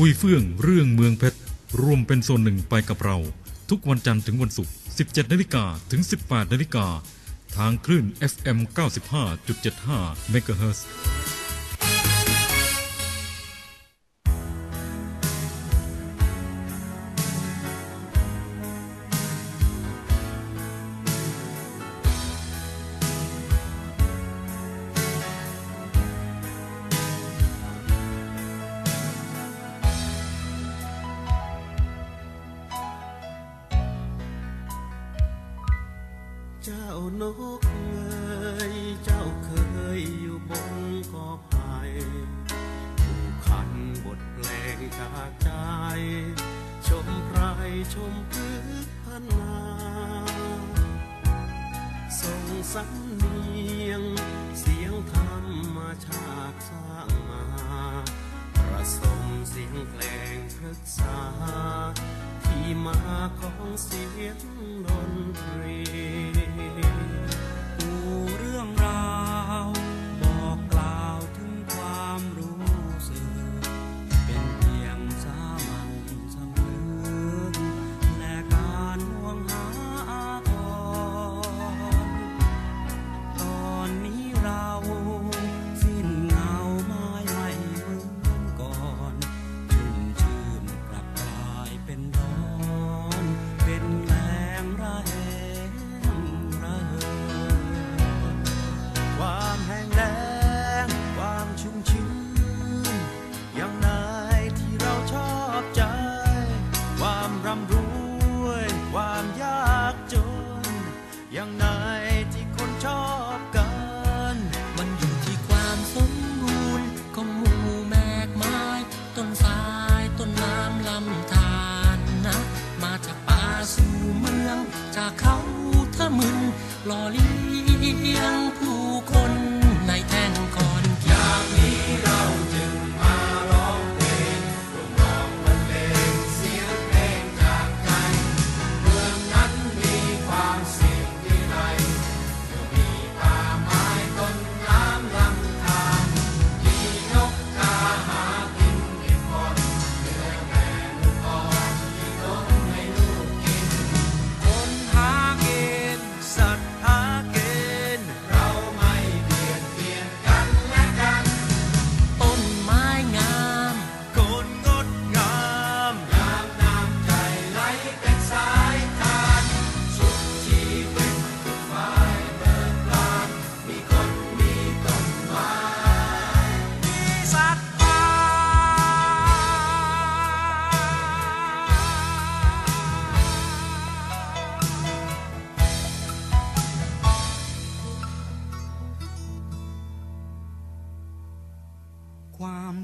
คุยเฟื่องเรื่องเมืองเพชรรวมเป็นโซนหนึ่งไปกับเรา ทุกวันจันทร์ถึงวันศุกร์ 17นาฬิกาถึง 18นาฬิกาทางคลื่น FM 95.75 MHz เฮิร์ส จากใจ ชมไพรชมพึกพันนาส่งสำเนียง เสียงธรรมชาติสร้างมาประสมเสียงเพลงพฤกษา ที่มาของเสียงดนตรี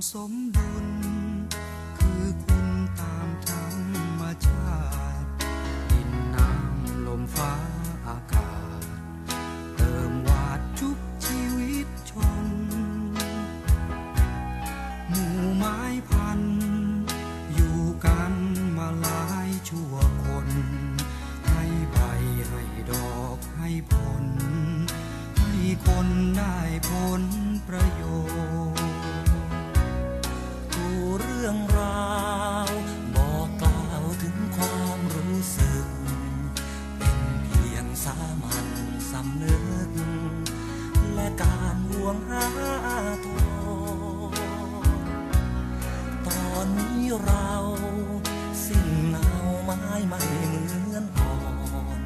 สมดุล คือคุณตามธรรมชาติดินน้ำลมฟ้าอากาศ เติมวาดชุบชีวิตชนหมู่ไม้พัน อยู่กันมาหลายชั่วคน ให้ใบให้ดอกให้ผล ให้คนได้ผลประโยชน์ สำนึก และการห่วงหาทรตอนนี้เราสิ้นเงาไม้ไม่เหมือนก่อน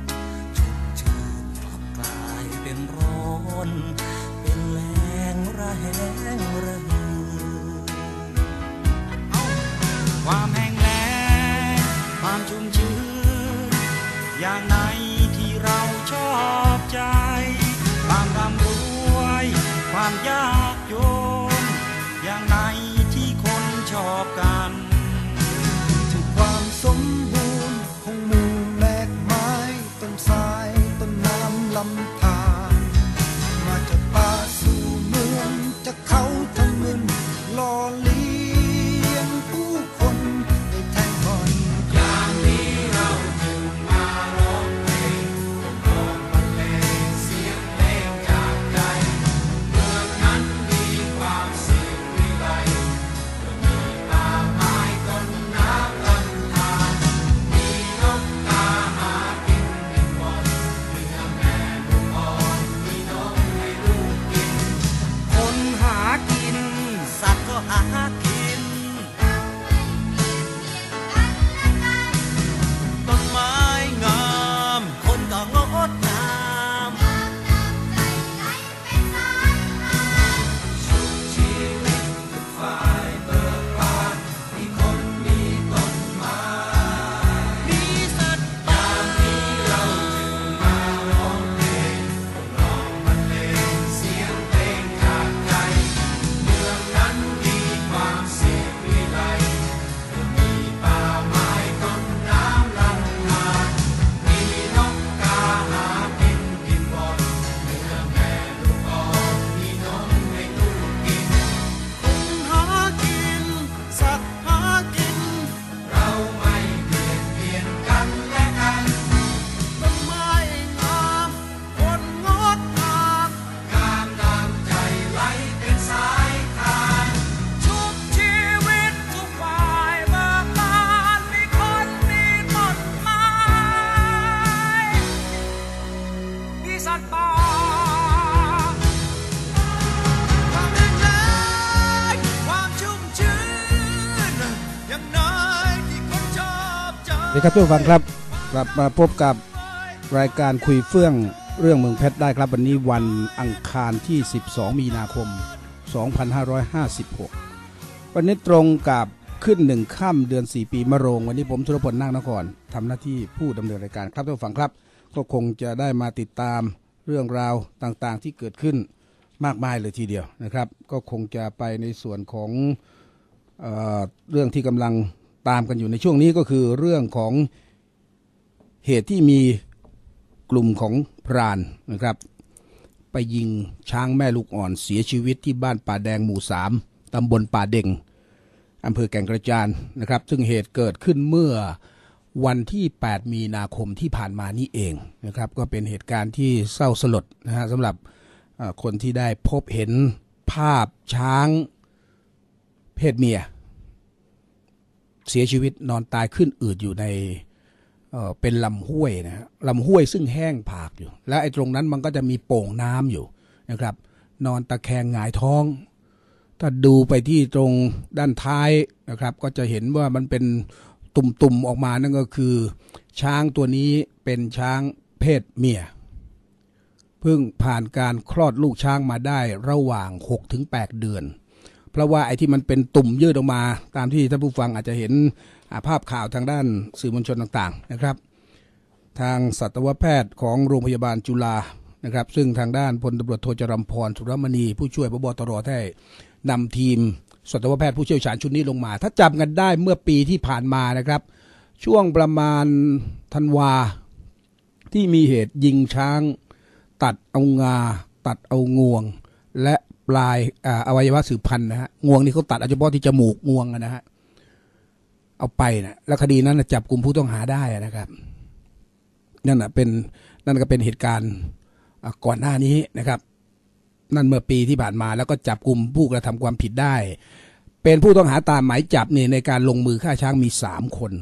ชุ่มชื่นกลับกลายเป็นร้อน เป็นแรงระแหงระหือความแครับทุกฟังครับ กลับมาพบกับรายการคุยเฟื่องเรื่องเมืองเพชรได้ครับ วันนี้วันอังคารที่ 12 มีนาคม 2556 วันนี้ตรงกับขึ้นหนึ่งค่ำเดือน 4 ปีมะโรง วันนี้ผมธุรพลนาคนครทำหน้าที่ผู้ดำเนินรายการครับทุกฟังครับ ก็คงจะได้มาติดตามเรื่องราวต่างๆที่เกิดขึ้นมากมายเลยทีเดียวนะครับ ก็คงจะไปในส่วนของเออเรื่องที่กำลัง ตามกันอยู่ในช่วงนี้ก็คือเรื่องของเหตุที่มีกลุ่มของพรานนะครับ ไปยิงช้างแม่ลูกอ่อนเสียชีวิตที่บ้านป่าแดงหมู่สามตำบลป่าเด่งอำเภอแก่งกระจานนะครับ ซึ่งเหตุเกิดขึ้นเมื่อวันที่ 8 มีนาคมที่ผ่านมานี่เองนะครับ ก็เป็นเหตุการณ์ที่เศร้าสลดนะฮะสำหรับคนที่ได้พบเห็นภาพช้างเพศเมีย เสียชีวิตนอนตายขึ้นอืดอยู่ในเออเป็นลำห้วยนะฮะลำห้วยซึ่งแห้งผากอยู่ และไอ้ตรงนั้นมันก็จะมีโป่งน้ำอยู่นะครับ นอนตะแคงหงายท้อง ถ้าดูไปที่ตรงด้านท้ายนะครับ ก็จะเห็นว่ามันเป็นตุ่มๆออกมานั่นก็คือ ช้างตัวนี้เป็นช้างเพศเมียเพิ่งผ่านการคลอดลูกช้างมาได้ระหว่าง 6-8 เดือน เพราะว่าไอ้ที่มันเป็นตุ่มยืดออกมา ตามที่ท่านผู้ฟังอาจจะเห็นาภาพข่าวทางด้านสื่อมวลชนต่างๆนะครับ ทางสัตวแพทย์ของโรงพยาบาลจุฬานะครับ ซึ่งทางด้านพลตำรวจโทจรัมพรสุรมณี ผู้ช่วยพบตรได้นำทีมสัตวแพทย์ผู้เชี่ยวชาญชุดนี้ลงมา ถ้าจำกันได้เมื่อปีที่ผ่านมานะครับ ช่วงประมาณธันวาที่มีเหตุยิงช้าง ตัดเอางา ตัดเอางวง และ ปลายอาอวัยวะสืบพันธุ์นะฮะงวงนี่เขาตัดเอาเฉพาะที่จมูกงวงนะฮะเอาไปนะแล้วคดีนั้นจับกลุ่มผู้ต้องหาได้นะครับนั่นนะเป็นนั่นก็เป็นเหตุการณ์ก่อนหน้านี้นะครับ นั่นเมื่อปีที่ผ่านมาแล้วก็จับกลุ่มผู้กระทำความผิดได้ เป็นผู้ต้องหาตามหมายจับเนี่ยในการลงมือฆ่าช้างมีสามคน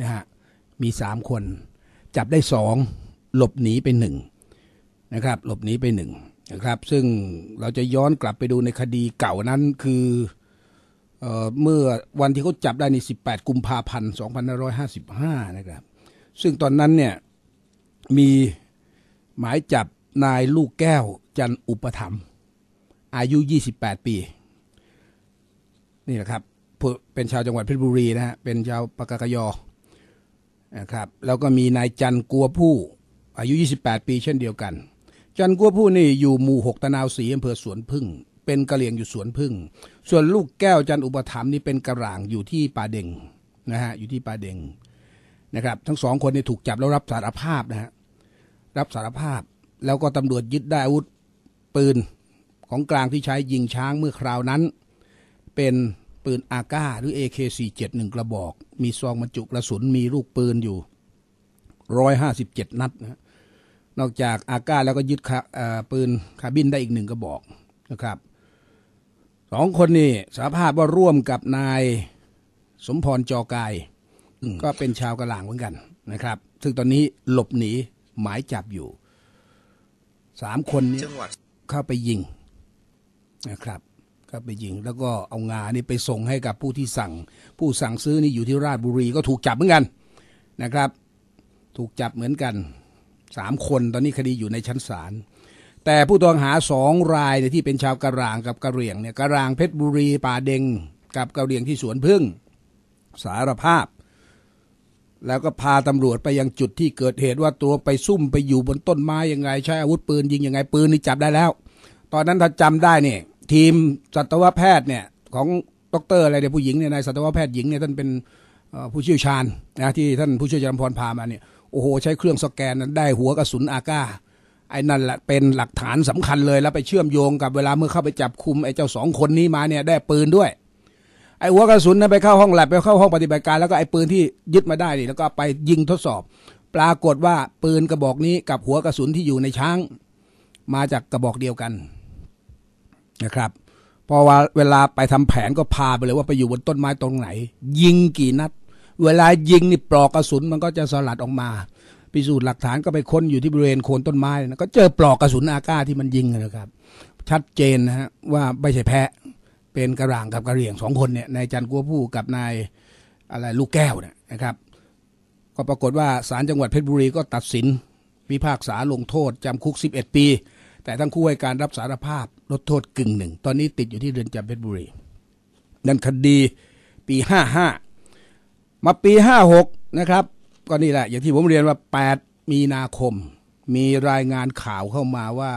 นะฮะมีสามคน จับได้สองหลบหนีไปหนึ่งนะครับ หลบหนีไปหนึ่ง นะครับ ซึ่งเราจะย้อนกลับไปดูในคดีเก่านั้นคือเออเมื่อวันที่เขาจับได้ใน 18 กุมภาพันธ์ 2555 นะครับ ซึ่งตอนนั้นเนี่ยมีหมายจับนายลูกแก้วจันอุปถัมอายุ 28 ปี นี่นะครับ เป็นชาวจังหวัดเพชรบุรีนะฮะเป็นชาวปากกยอนะครับ แล้วก็มีนายจันกัวผู้อายุ 28 ปีเช่นเดียวกัน จันกัวผู้นี่อยู่หมู่หกตะนาวศรีอำเภอสวนพึ่ง เป็นกะเหลี่ยงอยู่สวนพึ่ง ส่วนลูกแก้วจันอุปถัมภ์นี่เป็นกระหร่างอยู่ที่ป่าเด่งนะฮะอยู่ที่ป่าเด่งนะครับ ทั้งสองคนนี่ถูกจับแล้วรับสารภาพนะฮะรับสารภาพแล้วก็ตำรวจยึดได้อาวุธปืนของกลางที่ใช้ยิงช้างเมื่อคราวนั้น เป็นปืนอาก้าหรือ AK47 หนึ่งกระบอก มีซองบรรจุกระสุนมีลูกปืนอยู่ร้อยห้าสิบเจ็ดนัดนะฮะ นอกจากอาก้าแล้วก็ยึดคาเอ่อปืนคาร์บินได้อีกหนึ่งกระบอกนะครับสองคนนี่สารภาพว่าร่วมกับนายสมพรจอกาย ก็เป็นชาวกะหล่างเหมือนกันนะครับ ซึ่งตอนนี้หลบหนีหมายจับอยู่สามคนนี้เข้าไปยิงนะครับก็ไปยิง แล้วก็เอางานี่ไปส่งให้กับผู้ที่สั่ง ผู้สั่งซื้อนี่อยู่ที่ราชบุรีก็ถูกจับเหมือนกันนะครับ ถูกจับเหมือนกัน สามคนตอนนี้คดีอยู่ในชั้นศาลแต่ผู้ต้องหาสองรายเนี่ยที่เป็นชาวกะรางกับกะเหรี่ยงเนี่ยกะรางเพชรบุรีป่าเดงกับกะเหรี่ยงที่สวนพึ่งสารภาพ แล้วก็พาตำรวจไปยังจุดที่เกิดเหตุว่าตัวไปซุ่มไปอยู่บนต้นไม้ยังไง ใช้อาวุธปืนยิงยังไงปืนนี่จับได้แล้ว ตอนนั้นถ้าจำได้เนี่ยทีมสัตวแพทย์เนี่ยของดรอะไรเนี่ยผู้หญิงเนี่ยนายสัตวแพทย์หญิงเนี่ยท่านเป็นผู้เชี่ยวชาญนะที่ท่านผู้ช่วยจำพรพามาเนี่ย อ้โห ใช้เครื่องสแกนนั้นได้หัวกระสุนอากาไอ้นั่นแหละเป็นหลักฐานสำคัญเลยแล้วไปเชื่อมโยงกับเวลาเมื่อเข้าไปจับคุมไอ้เจ้าสองคนนี้มาเนี่ยได้ปืนด้วย ไอ้หัวกระสุนนั้นไปเข้าห้องแลบไปเข้าห้องปฏิบัติการแล้วก็ไอ้ปืนที่ยึดมาได้นี่แล้วก็ไปยิงทดสอบ ปรากฏว่าปืนกระบอกนี้กับหัวกระสุนที่อยู่ในช้าง มาจากกระบอกเดียวกันนะครับพอว่าเวลาไปทำแผนก็พาไปเลยว่าไปอยู่บนต้นไม้ตรงไหน ยิงกี่นัด เวลายิงนี่ปลอกกระสุนมันก็จะสลัดออกมาพิสูจน์หลักฐานก็ไปค้นอยู่ที่บริเวณโคนต้นไม้นะก็เจอปลอกกระสุนอากาที่มันยิงนะครับ ชัดเจนนะฮะว่าไม่ใช่แพะเป็นกระร่างกับกระเหรี่ยงสองคนเนี่ยนายจันกัวผู้กับนายอะไรลูกแก้วเนี่ยนะครับ ก็ปรากฏว่าศาลจังหวัดเพชรบุรีก็ตัดสินพิพากษาลงโทษจำคุก 11 ปี แต่ทั้งคู่ให้การรับสารภาพลดโทษกึ่งหนึ่งตอนนี้ติดอยู่ที่เรือนจำเพชรบุรีนั่นคดีปี 55 มาปี 56 นะครับ ก็นี่แหละ อย่างที่ผมเรียนว่า 8 มีนาคม มีรายงานข่าวเข้ามาว่า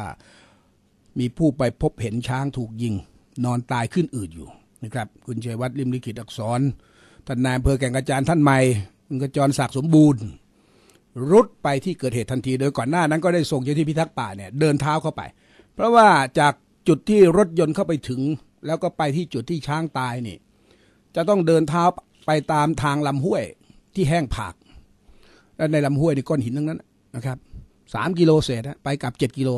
มีผู้ไปพบเห็นช้างถูกยิง นอนตายขึ้นอืดอยู่นะครับ คุณชัยวัฒน์ริมลิขิตอักษรท่านนายอำเภอแก่งกระจานท่านใหม่คุณกระจรศักดิ์สมบูรณ์ รุดไปที่เกิดเหตุทันทีโดยก่อนหน้านั้นก็ได้ส่งเจ้าหน้าที่พิทักษ์ป่าเนี่ยเดินเท้าเข้าไป เพราะว่าจากจุดที่รถยนต์เข้าไปถึง แล้วก็ไปที่จุดที่ช้างตายนี่ จะต้องเดินเท้า ไปตามทางลำห้วยที่แห้งผาก และในลำห้วยนี่ก้อนหินทั้งนั้นนะครับสามกิโลเศษนะไปกลับเจ็ดกิโล